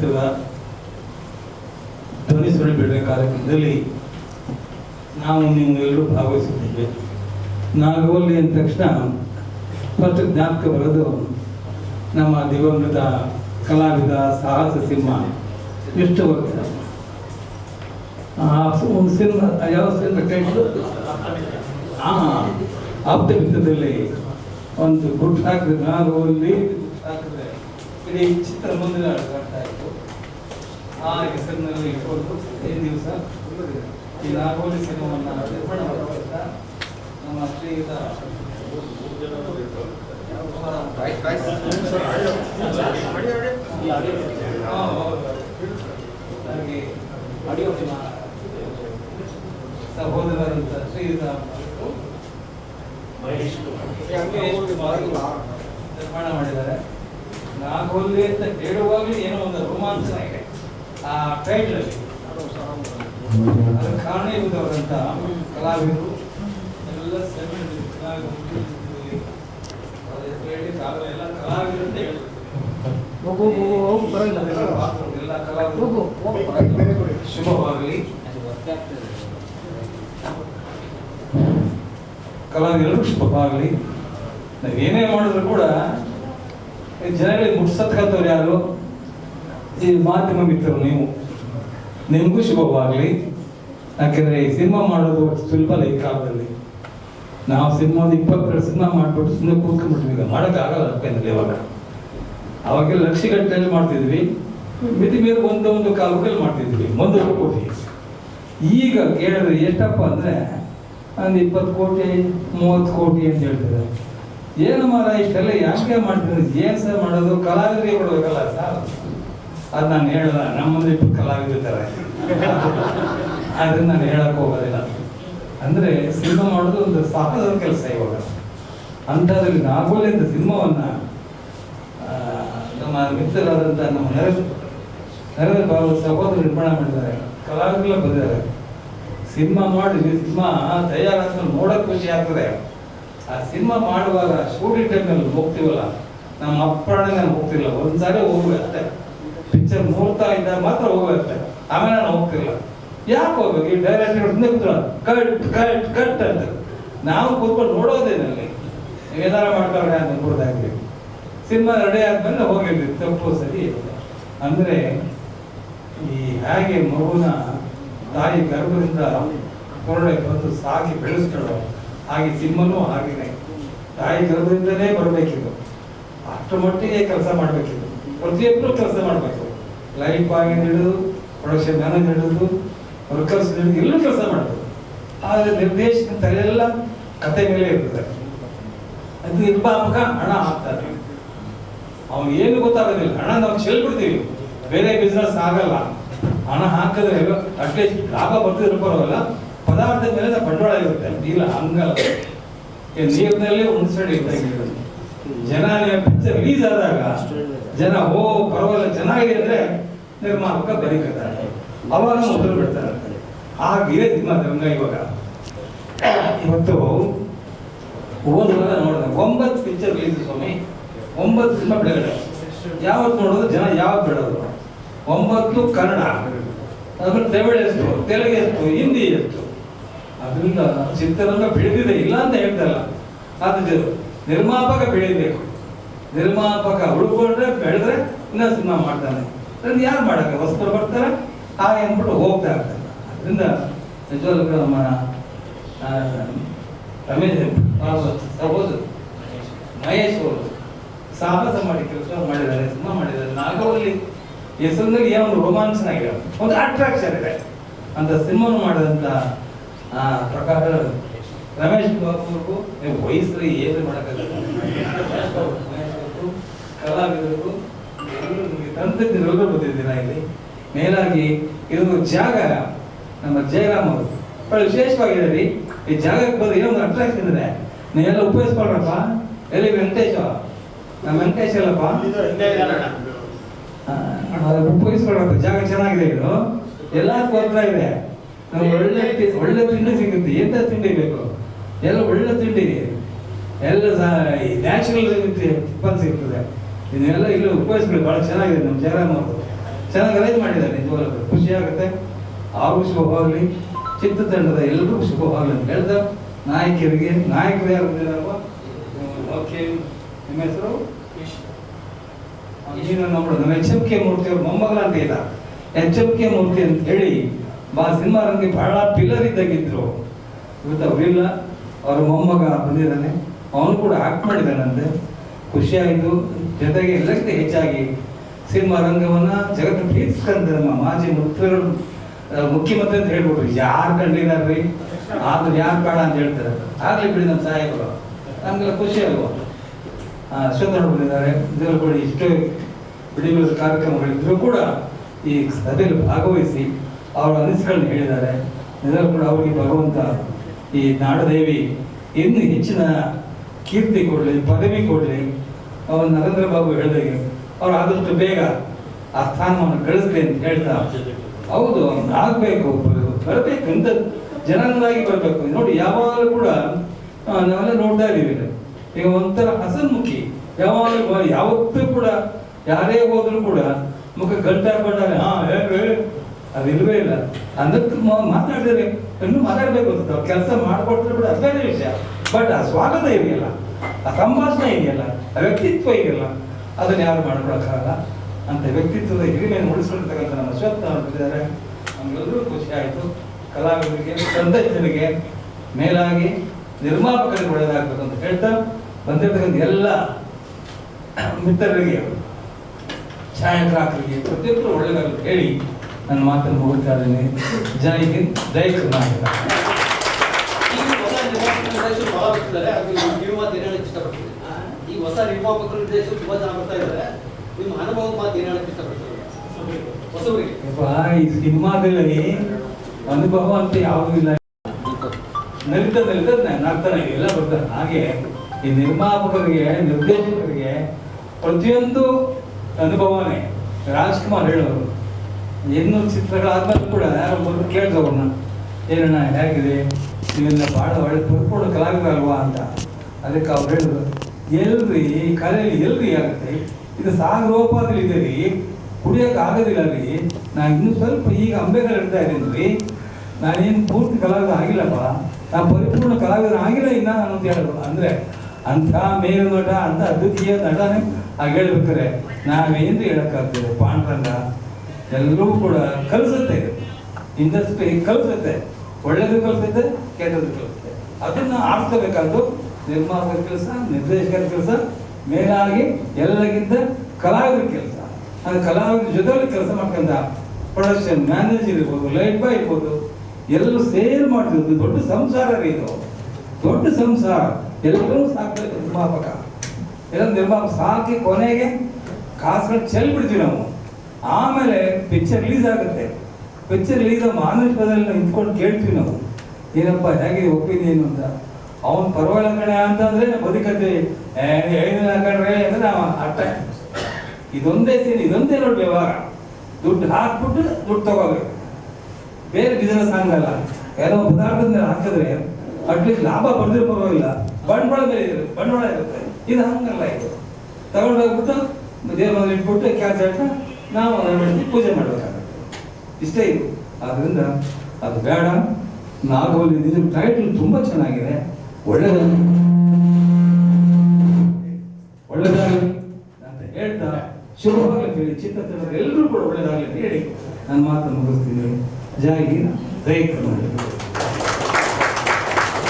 ಚಿತ್ರದ ಧ್ವನಿ ಸುಳ್ಳು ಬಿಡುವ ಕಾರ್ಯಕ್ರಮದಲ್ಲಿ ನಾವು ನೀವು ಎಲ್ಲರೂ ಭಾಗವಹಿಸಿದ್ದೇವೆ. ನಾಗವಲ್ಲಿ ಅಂದ ತಕ್ಷಣ ಫಸ್ಟ್ ಜ್ಞಾಪಕ ಬರೋದು ನಮ್ಮ ದಿವಂಗತ ಕಲಾವಿದ ಸಾಹಸ ಸಿಂಹ. ಎಷ್ಟು ಆ ಒಂದು ಸಿನಿಮಾ, ಯಾವ ಸಿನಿಮಾ ಟೈಟಲ್ ಹಾಂ ಆಪ್ತಮಿತ್ರದಲ್ಲಿ ಒಂದು ಗುಡ್ ಹಾಕಿದ್ರೆ ನಾಗವಲ್ಲಿ. ಹಾಕಿದ್ರೆ ಇಡೀ ಚಿತ್ರ ಮುಂದಿನ ಕಾಣ್ತಾ ಇತ್ತು ಆ ಹೆಸರಿನಲ್ಲಿ ಇಟ್ಕೊಂಡು ಏನು ದಿವಸ ಈ ನಾಗೋಲಿ ಸಿನಿಮಾವನ್ನು ನಿರ್ಮಾಣ ಮಾಡುವಂತ ನಮ್ಮ ಶ್ರೀಯುತ. ಹಾಗೆ ನಿಮ್ಮ ಸಹೋದರರಂತ ಶ್ರೀಯುತ ಮಹೇಶ್ ನಿರ್ಮಾಣ ಮಾಡಿದ್ದಾರೆ. ನಾಗೋಲಿ ಅಂತ ಹೇಳುವಾಗಲೂ ಏನೋ ಒಂದು ರೋಮಾಂಚನ ಇದೆ. ಆ ಟೈಟಲ್ ಅಲ್ಲಿ. ಅದಕ್ಕೆ ಕಾರಣ ಕಲಾವಿದರು ಎಲ್ಲ ಸೆವೆನ್ ಕಲಾವಿದರು ಎಲ್ಲ ಕಲಾವಿದರು ಅಂತ ಹೇಳಿ ಹೋಗು ಹೋಗು ಹೋಗು ಪರವಾಗಿಲ್ಲ ಎಲ್ಲ ಕಲಾವಿದರು ಶುಭವಾಗಲಿ. ಕಲಾವಿದರು ಶುಭವಾಗಲಿ ಏನೇ ಮಾಡಿದ್ರು ಕೂಡ ಜನಗಳಿಗೆ ಮುಟ್ಸತ್ಕಂಥವ್ರು ಯಾರು? ಈ ಮಾಧ್ಯಮ ಮಿತ್ರರು ನೀವು, ನಿಮಗೂ ಶುಭವಾಗಲಿ. ಯಾಕೆಂದರೆ ಈ ಸಿನಿಮಾ ಮಾಡೋದು ಸ್ವಲ್ಪ ಈ ಕಾಲದಲ್ಲಿ ನಾವು ಸಿನಿಮಾ ಒಂದು ಇಪ್ಪತ್ತೆರಡು ಸಿನಿಮಾ ಮಾಡ್ಬಿಟ್ಟು ಸುಮ್ಮನೆ ಕೂತ್ಕೊಂಡ್ಬಿಟ್ಟು ಈಗ ಮಾಡೋಕ್ಕಾಗಲ್ಲ ಅಪ್ಪನಲ್ಲಿ ಇವಾಗ. ಅವಾಗೆಲ್ಲ ಲಕ್ಷಗಟ್ಟಲೆ ಮಾಡ್ತಿದ್ವಿ. ಮಿತಿ ಮೀರಿ ಒಂದು ಕಾಲು ಕೈಲಿ ಮಾಡ್ತಿದ್ವಿ. ಒಂದು ಕೋಟಿ. ಈಗ ಕೇಳಿದ್ರೆ ಎಷ್ಟಪ್ಪ ಅಂದ್ರೆ ಒಂದು ಇಪ್ಪತ್ತು ಕೋಟಿ, ಮೂವತ್ತು ಕೋಟಿ ಅಂತ ಹೇಳ್ತಾರೆ ಏನು ಮಾರ ಇಷ್ಟೆಲ್ಲ ಯಾಕೆ ಮಾಡ್ತಿದ್ರೆ ಏನ್ ಸರ್ ಮಾಡೋದು? ಕಲಾವಿದರಿಗೆ ಕೊಡಬೇಕಲ್ಲ ಸರ್. ಅದು ನಾನು ಹೇಳಲ್ಲ ನಮ್ಮಲ್ಲಿ ಇಟ್ಟು ಆದ್ರೆ ನಾನು ಹೇಳಕ್ ಹೋಗೋದಿಲ್ಲ. ಅಂದ್ರೆ ಸಿನಿಮಾ ಮಾಡೋದು ಒಂದು ಸಾಹಸದ ಕೆಲಸ ಇವಾಗ. ಅಂಥದ್ರಲ್ಲಿ ನಾಗೋಲಿಂದ ಸಿನಿಮಾವನ್ನ ನಮ್ಮ ಮಿತ್ರರಾದಂಥ ನಮ್ಮ ನರೇಂದ್ರ ನರೇಂದ್ರ ಬಾಬು ಸಹೋದರ ನಿರ್ಮಾಣ ಮಾಡಿದ್ದಾರೆ. ಕಲಾವಿದರೆಲ್ಲ ಬಂದಿದ್ದಾರೆ. ಸಿನಿಮಾ ಮಾಡಿ ಸಿನಿಮಾ ತಯಾರಾದ ನೋಡಕ್ ಖುಷಿ ಆಗ್ತದೆ. ಆ ಸಿನಿಮಾ ಮಾಡುವಾಗ ಶೂಟಿಂಗ್ ಟೈಮ್ನಲ್ಲಿ ಹೋಗ್ತೀವಲ್ಲ, ನಮ್ಮ ಅಪ್ಪಣೆ ನಾನು ಹೋಗ್ತಿಲ್ಲ ಒಂದ್ಸಾರಿ ಹೋಗ್ಬೇಕು ಅಷ್ಟೇ. ಪಿಕ್ಚರ್ ಮುಹೂರ್ತ ಇದ್ದಾಗ ಮಾತ್ರ ಹೋಗುತ್ತೆ. ಆಮೇಲೆ ನಾನು ಹೋಗ್ತಿಲ್ಲ ಯಾಕೆ ಹೋಗ್ಬೇಕು? ಈ ಡೈರೆಕ್ಟರ್ ಕೂತ್ಕೊಳ್ಳ ಕಟ್ ಕಟ್ ಕಟ್ ಅಂತ. ನಾವು ಕೂತ್ಕೊಂಡು ನೋಡೋದೇನಲ್ಲಿ ಏನಾರ ಮಾಡ್ತಾರೆ ಅಂತ ನೋಡ್ದಾಗ್ರಿ ಸಿನಿಮಾ ರೆಡಿ ಆದ್ಮೇಲೆ ಹೋಗಿದ್ವಿ ತಪ್ಪು ಸರಿ. ಅಂದ್ರೆ ಈ ಹೇಗೆ ಮಗುನ ತಾಯಿ ಗರ್ಭದಿಂದ ಹೊರಡೆ ಬಂದು ಸಾಕಿ ಬೆಳೆಸ್ಕೊಳ್ಳೋ ಹಾಗೆ ಸಿಂಹನು ಹಾಗೇನೆ. ತಾಯಿ ಗರ್ಭದಿಂದಲೇ ಬರಬೇಕಿದ್ದು ಅಷ್ಟು ಮಟ್ಟಿಗೆ ಕೆಲಸ ಮಾಡಬೇಕಿದ್ದು ಪ್ರತಿಯೊಬ್ಬರು ಕೆಲಸ ಮಾಡಬೇಕು. ಲೈಟ್ ಬಾಯ್ ಹಿಡಿದು ಪ್ರೊಡಕ್ಷನ್ ಮ್ಯಾನೇಜ್ ಹಿಡಿದು ವರ್ಕರ್ಸ್ ಹಿಡಿದು ಎಲ್ಲೂ ಕೆಲಸ ಮಾಡ್ತಾರೆ ಆದರೆ ನಿರ್ದೇಶನ ತಲೆಯೆಲ್ಲ ಕತೆ ಮೇಲೆ ಇರ್ತದೆ. ಅದು ನಿರ್ಮಾಪಕ ಹಣ ಹಾಕ್ತಾರೆ ಅವ್ನು ಏನು ಗೊತ್ತಾಗೋದಿಲ್ಲ. ಹಣ ನಾವು ಚೆಲ್ಬಿಡ್ತೀವಿ. ಬೇರೆ ಬಿಸ್ನೆಸ್ ಆಗಲ್ಲ. ಹಣ ಹಾಕಿದ್ರೆ ಅಟ್ಲೀಸ್ಟ್ ಲಾಭ ಬರ್ತಿದ್ರು ಪರವಾಗಿಲ್ಲ. ಪದಾರ್ಥದ ಮೇಲೆ ಬಂಡವಾಳ ಇರುತ್ತೆ. ಇಲ್ಲ, ಹಂಗಲ್ಲ. ನೀರಿನಲ್ಲಿ ಒಂದು ಸೈಡ್ ಇದ್ದಂಗೆ ಜನ ಪಿಕ್ಚರ್ ರಿಲೀಸ್ ಆದಾಗ ಜನ, ಓ, ಪರವಾಗಿಲ್ಲ, ಚೆನ್ನಾಗಿದೆ ಅಂದ್ರೆ ನಿರ್ಮಾಪಕ ಬರೀಕತ್ತಾರೆ ಅವಾಗ ಮೊದಲು ಬಿಡ್ತಾರೆ ಹಾಗೆ ರಂಗ ಇವಾಗ? ಇವತ್ತು ಓದುವಾಗ ನೋಡಿದೆ, ಒಂಬತ್ತು ಪಿಕ್ಚರ್ ರಿಲೀಸ್ ಸ್ವಾಮಿ. ಒಂಬತ್ತು ಸಿನಿಮಾ ಬಿಡುಗಡೆ ಯಾವತ್ತು ನೋಡೋದು? ಜನ ಯಾವತ್ತು ಬಿಡೋದು? ಒಂಬತ್ತು ಕನ್ನಡ. ಅದ್ರ ತಮಿಳು ಎಷ್ಟು, ತೆಲುಗು ಎಷ್ಟು, ಹಿಂದಿ ಎಷ್ಟು. ಅದರಿಂದ ಚಿತ್ರರಂಗ ಬೆಳೆದಿದೆ ಇಲ್ಲ ಅಂತ ಹೇಳ್ತಲ್ಲ ಅದು ನಿರ್ಮಾಪಕ ಬೆಳಿಬೇಕು. ನಿರ್ಮಾಪಕ ಉಳ್ಕೊಂಡ್ರೆ ಬೆಳೆದ್ರೆ ಇನ್ನ ಸಿನಿಮಾ ಮಾಡ್ತಾನೆ. ಅದನ್ನ ಯಾರು ಮಾಡಕ್ಕೆ ಹೊಸಬರು ಬರ್ತಾರೆ ಹಾಗೆ ಅಂದ್ಬಿಟ್ಟು ಹೋಗ್ತಾ ಇರ್ತಾರೆ. ಅದರಿಂದ ನಿಜವಾಗ್ಲೂ ನಮ್ಮ ರಮೇಶ್ ಮಹೇಶ್ ಅವರು ಸಾಹಸ ಮಾಡಿ ಕೆಲಸ ಮಾಡಿದ್ದಾರೆ ಸಿನಿಮಾ ಮಾಡಿದ್ದಾರೆ. ನಾಗವಲ್ಲಿ ಹೆಸರಿನಲ್ಲಿ ಏನೋ ಒಂದು ರೋಮಾಂಚನ ಇದೆ ಒಂದು ಅಟ್ರಾಕ್ಷನ್ ಇದೆ. ಅಂತ ಸಿನಿಮಾನು ಮಾಡಿದಂತ ಆ, ಪ್ರಕಾರ ರಮೇಶ್ ಬಾಬು ಅವ್ರಿಗೂ ನೀವು ವಯಸ್ಸಲ್ಲಿ ಏನು ಮಾಡೋಕ್ಕಾಗಲ್ಲ. ಕಲಾವಿದರು ಕಲಾವಿದರಿಗೂ ತಂತ್ರಜ್ಞರೆಲ್ಲರೂ ಬಂದಿದ್ದೀರಾ ಇಲ್ಲಿ? ಮೇಲಾಗಿ ಇದೊಂದು ಜಾಗ ನಮ್ಮ ಜಯರಾಮ್ ಅವರು. ಬಹಳ ವಿಶೇಷವಾಗಿದೆ ರೀ ಈ ಜಾಗಕ್ಕೆ ಬಂದ್ರೆ ಏನೊಂದು ಒಂದು ಅಟ್ರಾಕ್ಷನ್ ಇದೆ ನೀವೆಲ್ಲ ಉಪಯೋಗಿಸ್ಕೊಳ್ರಪ್ಪ? ಎಲ್ಲಿ ವೆಂಕಟೇಶ? ನಮ್ಮ ವೆಂಕಟೇಶ್ ಅಲ್ಲಪ್ಪ? ಉಪಯೋಗಿಸ್ಕೊಳ್ರಪ್ಪ ಜಾಗ ಚೆನ್ನಾಗಿದೆ ಇದು. ಎಲ್ಲ ಹತ್ರ ಇದೆ ಒಳ್ಳೆ ಒಳ್ಳೆ ತಿಂಡಿ ಸಿಗುತ್ತೆ. ಎಂತ ತಿಂಡಿ ಬೇಕು? ಎಲ್ಲ ಒಳ್ಳೆ ತಿಂಡಿ ಎಲ್ಲ ನ್ಯಾಚುರಲ್ ಟಿಫನ್ ಸಿಗ್ತದೆ. ಇದನ್ನೆಲ್ಲ ಇಲ್ಲಿ ಉಪಯೋಗಿಸ್ಕೊಳ್ಳಿ. ಬಹಳ ಚೆನ್ನಾಗಿದೆ. ನಮ್ಮ ಜಯರಾಮ್ ಅವರು. ಚೆನ್ನಾಗಿ ಅರೇಂಜ್ ಮಾಡಿದ್ದಾರೆ. ನಿಜವಾಗ್ಲೂ ಖುಷಿ ಆಗುತ್ತೆ ಅವ್ರಿಗೂ ಶುಭವಾಗಲಿ ಚಿತ್ರತಂಡದ ಎಲ್ಲರಿಗೂ ಶುಭವಾಗಲಿ ಅಂತ ಹೇಳ್ದ ನಾಯಕರಿಗೆ ನಾಯಕರು ಯಾರು ಇದ್ದಾರಲ್ವಾ ಓಕೆ. ನಿಮ್ಮ ಹೆಸರು? ನೀನು ನೋಡು. ನಮ್ಮ ಎಚ್ ಎಂ ಕೆ ಮೂರ್ತಿ ಅವ್ರ ಮೊಮ್ಮಗಳ ಅಂತ ಇಲ್ಲ. ಎಚ್ ಎಂ ಕೆ ಮೂರ್ತಿ ಅಂತ ಹೇಳಿ ಬಾ ಸಿನಿಮಾ ರಂಗಿ ಬಹಳ ಪಿಲ್ಲರ್ ಇದ್ದಾಗಿದ್ರು. ಇವತ್ತು ಅವರಿಲ್ಲ ಅವ್ರ ಮೊಮ್ಮಗ ಬಂದಿದ್ದಾನೆ ಅವನು ಕೂಡ ಆಕ್ಟ್ ಮಾಡಿದ್ದಾನಂತೆ ಖುಷಿ ಆಯಿತು ಜೊತೆಗೆ ಎಲ್ಲಕ್ಕಿಂತ ಹೆಚ್ಚಾಗಿ ಸಿನಿಮಾ ರಂಗವನ್ನ ಜಗತ್ತು ಪ್ರೀತಿಸ್ಕಂತ ನಮ್ಮ ಮಾಜಿ ಮುಖ್ಯರು ಮುಖ್ಯಮಂತ್ರಿ ಅಂತ ಹೇಳ್ಬಿಟ್ರು. ಯಾರು ಕಂಡಿದಾರ್ರಿ ಆದ್ರೂ ಯಾರು ಬೇಡ ಅಂತ ಹೇಳ್ತಾರೆ. ಆಗ್ಲಿ ಬಿಡಿ ನಮ್ಮ ಸಾಹೇಬರು. ನಮ್ಗೆಲ್ಲ ಖುಷಿ ಅಲ್ವಾ? ಅಶ್ವತ್ಥ ಬಂದಿದ್ದಾರೆ ಇದರ ಕೂಡ ಇಷ್ಟೇ ಬಿಡಿಗಳ ಕಾರ್ಯಕ್ರಮಗಳಿದ್ರು ಕೂಡ ಈ ಸಭೆಯಲ್ಲಿ ಭಾಗವಹಿಸಿ ಅವರ ಅನಿಸಿಕೆಗಳನ್ನ ಹೇಳಿದ್ದಾರೆ. ಇದರ ಕೂಡ ಅವರಿಗೆ ಭಗವಂತ ಈ ನಾಡದೇವಿ ಇನ್ನು ಹೆಚ್ಚಿನ ಕೀರ್ತಿ ಕೊಡಲಿ, ಪದವಿ ಕೊಡಲಿ, ಅವರು ನರೇಂದ್ರ ಬಾಬು ಹೇಳಿದಾಗೆ, ಅವ್ರು ಆದಷ್ಟು ಬೇಗ ಆ ಸ್ಥಾನವನ್ನು ಗಳಿಸ್ಲಿ ಅಂತ ಹೇಳ್ತಾ ಹೌದು ಆಗ್ಬೇಕು ಬರಬೇಕು ಅಂತ ಜನಾಂಗವಾಗಿ ಬರಬೇಕು. ನೋಡಿ, ಯಾವಾಗಲೂ ಕೂಡ ನಾವೆಲ್ಲ ನೋಡ್ತಾ ಇದ್ದೀವಿ ಈಗ ಒಂಥರ ಹಸನ್ಮುಖಿ, ಯಾವಾಗಲೂ ಯಾವತ್ತೂ ಕೂಡ, ಯಾರೇ ಹೋದ್ರು ಕೂಡ ಮುಖ ಗಂಟ ಹಾಕೊಂಡಾರೆ ಹಾ ಹೇಳ್ರಿ ಅದು ಇಲ್ವೇ ಇಲ್ಲ. ಅದಕ್ಕೆ ಮಾತಾಡಿದರೆ ಇನ್ನೂ ಮಾತಾಡ್ಬೇಕು ಅಂತ ಕೆಲಸ ಮಾಡ್ಕೊಟ್ರೆ ಬಿಡ ಅದು ವಿಷಯ. ಬಟ್ ಆ ಸ್ವಾಗತ ಇದೆಯಲ್ಲ ಆ ಸಂಭಾಷಣೆ ಇದೆಯಲ್ಲ ಆ ವ್ಯಕ್ತಿತ್ವ ಇದೆಯಲ್ಲ ಅದನ್ನ ಯಾರು ಮಾಡ್ಕೊಳಕ್ಕಾಗಲ್ಲ ಅಂತ ವ್ಯಕ್ತಿತ್ವದ ಹಿರಿಮೆಯನ್ನು ಉಳಿಸ್ಕೊಂಡಿರ್ತಕ್ಕಂಥ ನಮ್ಮ ಅಶ್ವತ್ಥ ಅಂತಿದ್ದಾರೆ ನಮಗೆಲ್ಲರೂ ಖುಷಿ ಆಯಿತು. ಕಲಾವಿದರಿಗೆ ತಂದಜ್ಜನಿಗೆ ಮೇಲಾಗಿ ನಿರ್ಮಾಪಕರಿಗೆ ಒಳ್ಳೆಯದಾಗಬೇಕು ಅಂತ ಹೇಳ್ತಾ ಬಂದಿರತಕ್ಕಂಥ ಎಲ್ಲ ಮಿತ್ರರಿಗೆ, ಛಾಯಾಗ್ರಾಹಕರಿಗೆ ಪ್ರತಿಯೊಬ್ಬರು ಒಳ್ಳೆಯದಾಗಬೇಕು ಹೇಳಿ ನನ್ನ ಮಾತನ್ನು ಹೋಗ್ತಾ ಇದ್ದೀನಿ ಜೈ ಹಿಂದ್ ಜೈ ಕರ್ನಾಟಕ ಈ ಹೊಸ ನಿರ್ಮಾಪಕರ ನಿರ್ದೇಶಕರು ತುಂಬಾ ಜನ ಬರ್ತಾ ಇದ್ದಾರೆ. ನಿಮ್ಮ ಅನುಭವ ಮಾತು ಏನು ಹೇಳಕ್ ಇಷ್ಟಪಡ್ತೀರಿ? ಈ ಸಿನಿಮಾದಲ್ಲಿ ಅನುಭವ ಅಂತ ಯಾವುದೂ ಇಲ್ಲ. ನಲಿತ ನಲಿತ ನರ್ತನ ಎಲ್ಲ ಬರ್ತಾರೆ ಹಾಗೆ ಈ ನಿರ್ಮಾಪಕರಿಗೆ ನಿರ್ದೇಶಕರಿಗೆ ಪ್ರತಿಯೊಂದು ಅನುಭವನೇ ರಾಜ್ಕುಮಾರ್ ಹೇಳೋರು. ಎನ್ನು ಚಿತ್ರಗಳಾದ್ಮೇಲೆ ಕೂಡ ಯಾರು ಬಂದು ಅವ್ರನ್ನ, ಏನಣ್ಣ, ಹೇಗಿದೆ? ನೀವೆಲ್ಲ ಭಾಳ ಒಳ್ಳೆ ಬರ್ಕೊಂಡು ಕಲಾವಿದ ಅಲ್ವಾ ಅಂತ. ಅದಕ್ಕೆ ಅವ್ರು ಹೇಳಿದ್ರು, ಎಲ್ರಿ, ಈ ಕಲೆಯಲ್ಲಿ ಎಲ್ರಿ ಆಗುತ್ತೆ? ಇದು ಸಾಗರೋಪಾದಲ್ಲಿ ಇದೆ ರೀ ಕುಡಿಯೋಕೆ ಆಗೋದಿಲ್ಲ ರೀ. ನಾನು ಇನ್ನೂ ಸ್ವಲ್ಪ ಈಗ ಅಂಬೆಗಳು ಇಡ್ತಾ ಇದ್ದೀನಿ ರೀ. ನಾನೇನು ಪೂರ್ತಿ ಕಲಾವಿದ ಆಗಿಲ್ಲಪ್ಪ. ನಾನು ಪರಿಪೂರ್ಣ ಕಲಾವಿದ ಆಗಿಲ್ಲ ಇನ್ನ ನಾನು ಅಂತ ಹೇಳಿದ್ರು. ಅಂದರೆ ಅಂಥ ಮೇಲು ನಟ ಅಂತ ಅದ್ವಿತೀಯ ನಟನೆ ಆಗ ಹೇಳ್ಬೇಕಾರೆ, ನಾವೇನು ಹೇಳೋಕ್ಕಾಗ್ತೀವಿ ಪಾಂಡ್ರಂಗ? ಎಲ್ಲರೂ ಕೂಡ ಕಲಿಸುತ್ತೆ. ಇಂಡಸ್ಟ್ರಿ ಕಲಿಸುತ್ತೆ. ಒಳ್ಳೇದು ಕಲಿಸುತ್ತೆ, ಕೆಟ್ಟದ್ದು ಕಲಿಸುತ್ತೆ. ಅದನ್ನು ಆರಿಸ್ಕೋಬೇಕಾದ್ದು ನಿರ್ಮಾಪಕ ಕೆಲಸ, ನಿರ್ದೇಶಕರ ಕೆಲಸ, ಮೇಲಾಗಿ ಎಲ್ಲರಿಗಿಂತ ಕಲಾವಿದರ ಕೆಲಸ. ಅದು ಕಲಾವಿದ ಜೊತೆಯಲ್ಲಿ ಕೆಲಸ ಮಾಡ್ಕೊಂಡ ಪ್ರೊಡಕ್ಷನ್ ಮ್ಯಾನೇಜರ್ ಇರ್ಬೋದು ಲೈಟ್ ಬಾಯ್ ಇರ್ಬೋದು, ಎಲ್ಲರೂ ಸೇರ್ ಮಾಡಿರೋದು ದೊಡ್ಡ ಸಂಸಾರ ಇದು. ದೊಡ್ಡ ಸಂಸಾರ. ಎಲ್ಲರೂ ಸಾಕ್ಬೇಕು ನಿರ್ಮಾಪಕ. ಎಲ್ಲ ನಿರ್ಮಾಪಕ ಸಾಕಿ ಕೊನೆಗೆ ಕಾಸುಗಳು ಚೆಲ್ ಬಿಡ್ತೀವಿ ನಾವು. ಆಮೇಲೆ ಪಿಕ್ಚರ್ ರಿಲೀಸ್ ಆಗುತ್ತೆ. ಪಿಕ್ಚರ್ ರಿಲೀಸ್ ಮಾನವದಲ್ಲಿ ನಿಂತ್ಕೊಂಡು ಕೇಳ್ತೀವಿ ನಾವು. ಏನಪ್ಪ ಹೇಗೆ ಒಪಿನಿಯನ್ ಅಂತ. ಅವನ್ ಪರವಾಗಿಲ್ಲ ಕಣೆ ಅಂತಂದ್ರೆ ನಾವು ಬದುಕತ್ತೆ ಹೇಳಿಲ್ಲ ಕಣ್ರೆ ಅಂದ್ರೆ ನಾವು ಅಟ್ಟ ಇದೊಂದೇ ಸೀನ್ ಇದೊಂದೇ ನೋಡಿ ವ್ಯವಹಾರ. ದುಡ್ಡು ಹಾಕ್ಬಿಟ್ಟು ದುಡ್ಡು ತಗೋಬೇಕು. ಬೇರೆ ಬಿಸ್ನೆಸ್ ಹಂಗಲ್ಲ. ಯಾರೋ ಮೇಲೆ ಹಾಕಿದ್ರೆ ಅಟ್ಲೀಸ್ಟ್ ಲಾಭ ಬಂದ್ರೆ ಪರವಾಗಿಲ್ಲ. ಬಂಡವಾಳ ಮೇಲೆ ಇರುತ್ತೆ, ಬಂಡವಾಳ ಇರುತ್ತೆ. ಇದು ಹಂಗಲ್ಲ ಇದು. ತಗೊಂಡೋಗ್ಬಿಟ್ಟು ದೇವ್ರ ಇಟ್ಬಿಟ್ಟು ಕ್ಯಾಚ್ ಹಾಕ ನಾವು ಮಾಡಿ ಪೂಜೆ ಮಾಡಬೇಕಾಗುತ್ತೆ. ಇಷ್ಟೇ ಇದು. ಆದ್ರಿಂದ ಅದು ಬೇಡ. ನಾಗವಲ್ಲಿ ಇದು ಟೈಟಲ್ ತುಂಬ ಚೆನ್ನಾಗಿದೆ. ಒಳ್ಳೆದಾಗಿ ಒಳ್ಳೆದಾಗಲಿ ಅಂತ ಹೇಳ್ತಾ ಶುಭವಾಗಲಿ ಹೇಳಿ ಚಿತ್ರತಂಡ ಎಲ್ಲರೂ ಕೂಡ ಒಳ್ಳೇದಾಗಲಿ ಅಂತ ಹೇಳಿ. ನಾನು ಮಾತನ್ನು ಮುಗಿಸ್ತೀನಿ. ಜೈ ಹಿಂದ್. ಕರ್ನಾಟಕ.